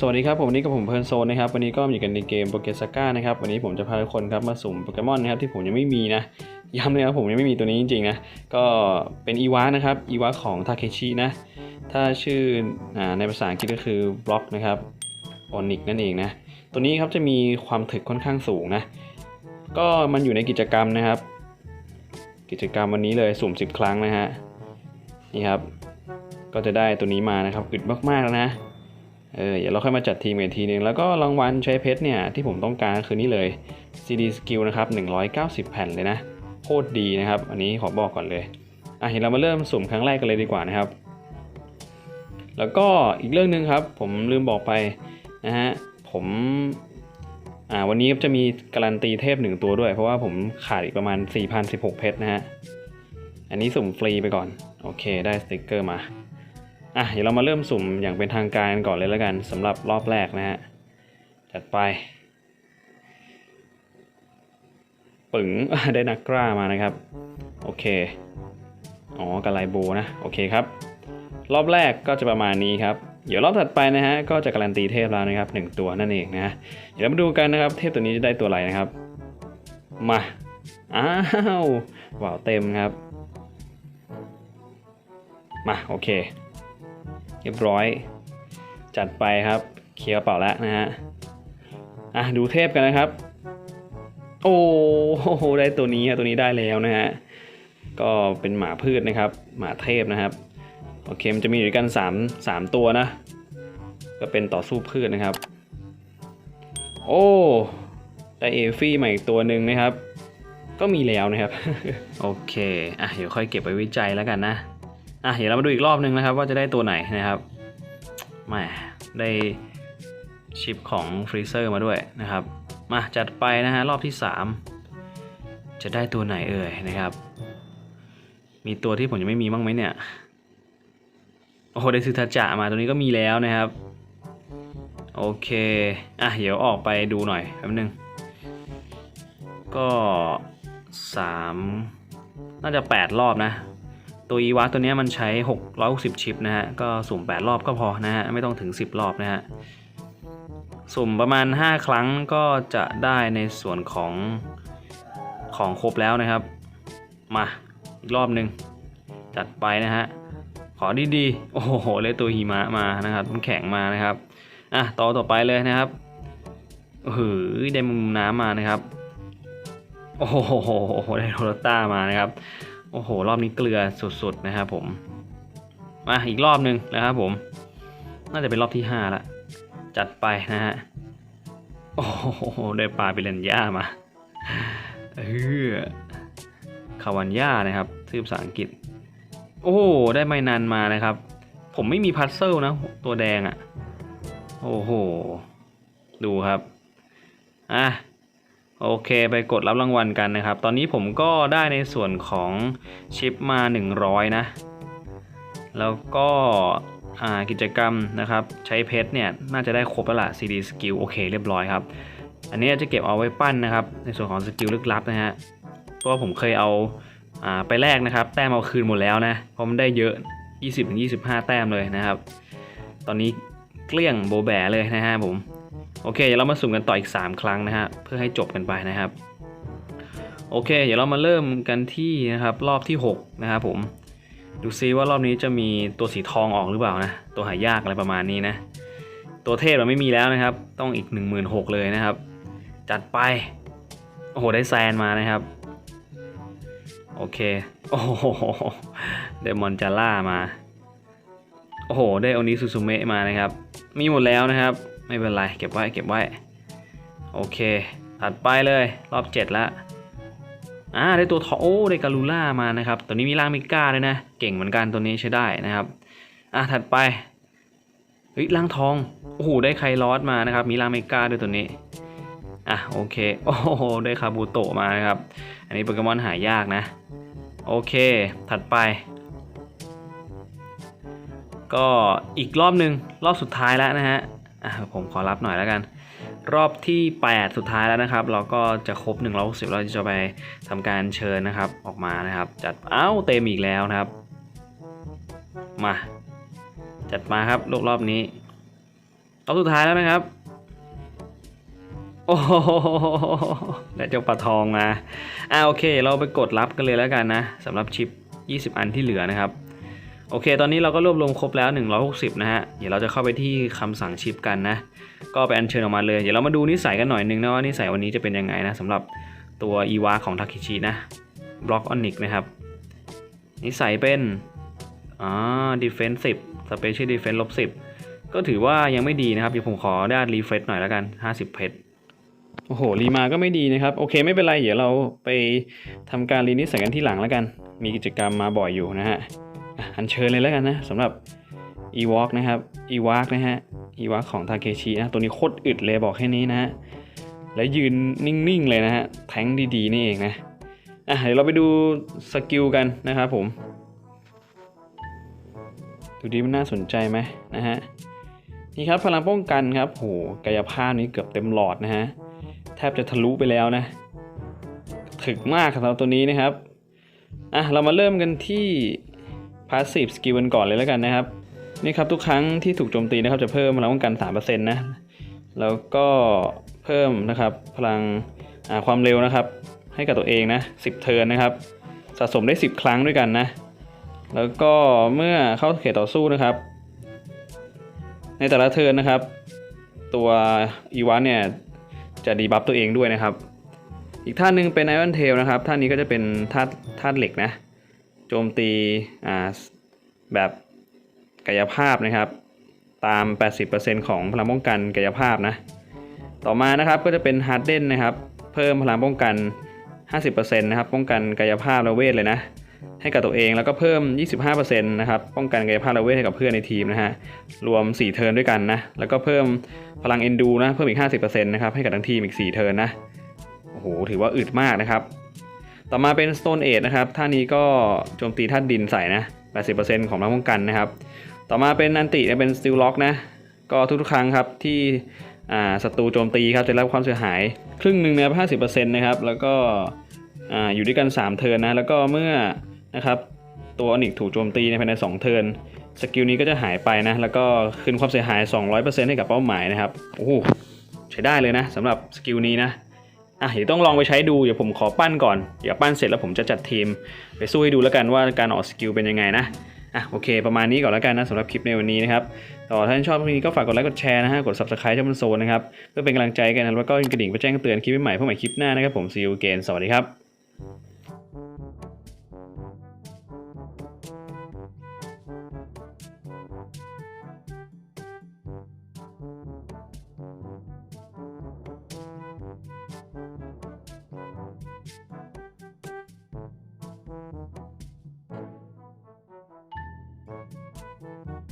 สวัสดีครับผมวันนี้กับผมเพลิร์นโซนนะครับวันนี้ก็อยู่กันในเกมโปเกสก้านะครับวันนี้ผมจะพาทุกคนครับมาสุ่มโปเกมอนนะครับที่ผมยังไม่มีนะย้ำเลยครับผมยังไม่มีตัวนี้จริงๆนะก็เป็นอีวานะครับอีวาของทาเคชินะถ้าชื่ออในภาษาอังกฤษก็คือบล็อกนะครับออนิกนั่นเองนะตัวนี้ครับจะมีความถึกค่อนข้างสูงนะก็มันอยู่ในกิจกรรมนะครับ กิจกรรมวันนี้เลยสุ่ม 10 ครั้งนะฮะนี่ครับก็จะได้ตัวนี้มานะครับอึดมากๆแล้วนะ เออเดี๋ยวเราค่อยมาจัดทีมกันอีกทีนึง แล้วก็รางวัลใช้เพชรเนี่ย ที่ผมต้องการคือนี่เลย CD Skill นะครับ 190 แผ่นเลยนะโคตรดีนะครับ อันนี้ขอบอกก่อนเลย อะเห็นเรามาเริ่มสุ่มครั้งแรกกันเลยดีกว่านะครับ แล้วก็อีกเรื่องหนึ่งครับ ผมลืมบอกไปนะฮะผมอ่าวันนี้จะมีการันตีเทพหนึ่งตัวด้วย เพราะว่าผมขาดอีกประมาณ 4,016 เพชรนะฮะ อันนี้สุ่มฟรีไปก่อน โอเคได้สติกเกอร์มา อะเดี๋ยวเรามาเริ่มสุ่มอย่างเป็นทางการก่อนเลยแล้วกันสำหรับรอบแรกนะฮะจัดไปปึ๋งได้นักกล้ามานะครับ โอเค อ๋อกระไลโบนะ โอเคครับ รอบแรกก็จะประมาณนี้ครับ เดี๋ยวรอบถัดไปนะฮะ ก็จะการันตีเทพแล้วนะครับหนึ่งตัวนั่นเองนะฮะเดี๋ยวเรามาดูกันนะครับ เทพตัวนี้จะได้ตัวอะไรนะครับ มา อ้าวว้าวเต็มครับ มา โอเค รียบร้อย จัดไปครับ เคลียร์กระเป๋าแล้วนะฮะ อะ ดูเทพกันนะครับ โอ้โหได้ตัวนี้ตัวนี้ได้แล้วนะฮะ ก็เป็นหมาพืชนะครับ หมาเทพนะครับ โอเคมันจะมีอยู่ด้วยกัน 3 3 ตัวนะ ก็เป็นต่อสู้พืชนะครับ โอ้ได้เอฟี่ใหม่อีกตัวหนึ่งนะครับ ก็มีแล้วนะครับ โอเค อะ เดี๋ยวค่อยเก็บไปวิจัยแล้วกันนะ อะเดี๋ยวเรามาดูอีกรอบหนึ่งนะครับ ว่าจะได้ตัวไหนนะครับแหม่ได้ชิปของฟรีเซอร์มาด้วยนะครับ มาจัดไปนะฮะรอบที่ 3 จะได้ตัวไหนเอ่ยนะครับ มีตัวที่ผมยังไม่มีบ้างไหมเนี่ย โอ้โหได้ซึทาจะมาตัวนี้ก็มีแล้วนะครับ โอเค อะเดี๋ยวออกไปดูหน่อยแป๊บนึง ก็ 3 น่าจะ 8 รอบนะ ตัวอีวาตัวนี้มันใช้ 660 ชิปนะฮะ ก็สุ่ม 8 รอบก็พอนะฮะ ไม่ต้องถึง 10 รอบนะฮะ สุ่มประมาณ 5 ครั้งก็จะได้ในส่วนของของครบแล้วนะครับ มาอีกรอบหนึ่งจัดไปนะฮะ ขอดีๆ โอ้โห เลยตัวหิมะมานะครับมันแข็งมานะครับ อะต่อต่อไปเลยนะครับเฮ้ยได้มุมน้ำมานะครับ โอ้โหได้โรต้ามานะครับ อ้โห รอบนี้เกลือสุดๆนะครับผม มาอีกรอบหนึ่งนะครับผม น่าจะเป็นรอบที่5ละ จัดไปนะฮะ โอ้โห ได้ปลาปิเรนย่ามา เออคาวันย่านะครับชื่อภาษาอังกฤษ โอ้โหได้ไม่นันมานะครับ ผมไม่มีพัซเซิลนะ ตัวแดงอะ่ะ โอ้โห ดูครับ อะ โอเคไปกดรับรางวัลกันนะครับ ตอนนี้ผมก็ได้ในส่วนของชิปมา 100 นะ แล้วก็อ่ากิจกรรมนะครับ ใช้เพชรเนี่ย น่าจะได้ครบแล้วล่ะ CD Skill โอเคเรียบร้อยครับ อันนี้จะเก็บเอาไว้ปั้นนะครับ ในส่วนของสกิลลึกลับนะฮะเพราะผมเคยเอาอ่าไปแลกนะครับ แต้มเอาคืนหมดแล้วนะเพราะมันได้เยอะ 20-25 แต้มเลยนะครับ ตอนนี้เกลี้ยงโบแบเลยนะฮะผม โอเคเดี๋ยวเรามาสุ่มกันต่ออีก 3 ครั้งนะฮะเพื่อให้จบกันไปนะครับ โอเค เดี๋ยวเรามาเริ่มกันที่นะครับรอบที่6นะครับผมดูซิว่ารอบนี้จะมีตัวสีทองออกหรือเปล่านะ ตัวหายากอะไรประมาณนี้นะ ตัวเทพเราไม่มีแล้วนะครับ ต้องอีก 16,000เลยนะครับ จัดไป โอ้โห ได้แซนมานะครับ โอเค โอ้โหได้มอนจาร่ามา โอ้โห ได้อนิซูซูเมะมานะครับ มีหมดแล้วนะครับ ไม่เป็นไร เก็บไว้เก็บไว้ โอเค ถัดไปเลยรอบ 7 แล้วอ่าได้ตัวทอโอ้ได้การูล่ามานะครับ ตัวนี้มีร่างมิก้าด้วยนะ เก่งเหมือนกันตัวนี้ใช้ได้นะครับ อะถัดไปเฮ้ยร่างทอง โอ้โหได้ไคลอสมานะครับ มีร่างมิก้าด้วยตัวนี้ อะโอเค โอ้โหได้คาบูโตะมานะครับ อันนี้โปเกมอนหายากนะ โอเค ถัดไป ก็อีกรอบหนึ่งรอบสุดท้ายแล้วนะฮะ อะผมขอรับหน่อยแล้วกัน รอบที่ 8 สุดท้ายแล้วนะครับ เราก็จะครบ1 6 0เราจะไปทำการเชิญนะครับออกมานะครับ จัดเอ้าเต็มอีกแล้วนะครับ มา จัดมาครับรอบรอบนี้รอบสุดท้ายแล้วนะครับ โอ้โหได้เจ้าปลาทองมาอ่าโอเค เราไปกดรับกันเลยแล้วกันนะสำหรับชิป 20 อันที่เหลือนะครับ โอเค ตอนนี้เราก็รวบรวมครบแล้ว 160 นะฮะ เดี๋ยวเราจะเข้าไปที่คำสั่งชิปกันนะ ก็ไปอัญเชิญออกมาเลย เดี๋ยวเรามาดูนิสัยกันหน่อยนึงนะว่านิสัยวันนี้จะเป็นยังไงนะสำหรับตัวอีวาของทาคิชินะบล็อกออนิกนะครับ นิสัยเป็นอ่า defensive special defense ลบ10ก็ถือว่ายังไม่ดีนะครับ เดี๋ยวผมขอได้รีเฟรชหน่อยแล้วกัน 50 เพชรโอ้โห รีมาก็ไม่ดีนะครับ โอเคไม่เป็นไร เดี๋ยวเราไปทำการรีนิสัยกันที่หลังแล้วกัน มีกิจกรรมมาบ่อยอยู่นะฮะ อะอัญเชิญเลยแล้วกันนะสำหรับ e w a l k นะครับ e w a l k นะฮะ e w a l k ของทาเคชินะตัวนี้โคตรอึดเลยบอกแค่นี้นะฮะและยืนนิ่งๆเลยนะฮะแทงดีๆนี่เองนะอะเดี๋ยวเราไปดูสกิลกันนะครับผมดูดีมันน่าสนใจไหมนะฮะนี่ครับพลังป้องกันครับโหกายภาพนี้เกือบเต็มหลอดนะฮะแทบจะทะลุไปแล้วนะ ถึกมากสำหรับตัวนี้นะครับอะเรามาเริ่มกันที่ passive skill กันก่อนเลยแล้วกันนะครับ นี่ครับทุกครั้งที่ถูกโจมตีนะครับจะเพิ่มพลังป้องกัน 3%นะ แล้วก็เพิ่มนะครับพลังความเร็วนะครับ ให้กับตัวเองนะ 10 เทิร์นนะครับ สะสมได้ 10 ครั้งด้วยกันนะ แล้วก็เมื่อเข้าเขตต่อสู้นะครับ ในแต่ละเทิร์นนะครับ ตัวอีวานเนี่ยจะดีบัฟตัวเองด้วยนะครับ อีกท่านหนึ่งเป็นไอรอนเทลนะครับ ท่านนี้ก็จะเป็นท่าท่าเหล็กนะ โจมตีแบบกายภาพนะครับ ตาม 80%ของพลังป้องกันกายภาพนะ ต่อมานะครับก็จะเป็นฮาร์ดเดนนะครับ เพิ่มพลังป้องกัน 50%นะครับป้องกันกายภาพและเวทเลยนะให้กับตัวเองแล้วก็เพิ่ม 25%นะครับ ป้องกันกายภาพและเวทให้กับเพื่อนในทีมนะฮะ รวม 4 เทิร์นด้วยกันนะ แล้วก็เพิ่มพลังเอนดูนะ เพิ่มอีก 50%นะครับ ให้กับทั้งทีมอีก 4 เทิร์นนะ โอ้โห ถือว่าอึดมากนะครับ ต่อมาเป็น Stone Age นะครับท่านี้ก็โจมตีธาตุดินใส่นะ 80%ของพลังป้องกันนะครับ ต่อมาเป็นอันติเป็น Steel Lock นะ ก็ทุกๆครั้งครับที่ศัตรูโจมตีครับจะรับความเสียหายครึ่งหนึ่งนะครับ 50%นะครับ แล้วก็อ่าอยู่ด้วยกัน 3 เทิร์นนะ แล้วก็เมื่อนะครับตัวอนิกถูกโจมตีในภายใน 2 เทิร์นสกิลนี้ก็จะหายไปนะ แล้วก็คืนความเสียหาย 200%ให้กับเป้าหมายนะครับ โอ้โหใช้ได้เลยนะสำหรับสกิลนี้นะ อะเดี๋ยวต้องลองไปใช้ดูเดี๋ยวผมขอปั้นก่อนเดี๋ยวปั้นเสร็จแล้วผมจะจัดทีม ไปสู้ให้ดูแล้วกันว่าการออกสกิลเป็นยังไงนะอะโอเค ประมาณนี้ก่อนแล้วกันนะสำหรับคลิปในวันนี้นะครับต่อถ้าท่นชอบคลิปนี้ก็ฝากกดไลค์กดแชร์นะฮะกด subscribe ช่องมันโซนนะครับเพื่อเป็นกำลังใจกันนะแล้วก็กระดิ่งไปแจ้งเตือนคลิปใหม่เพื่อใหม่คลิปหน้านะครับผมซีอูเกนสวัสดีครับ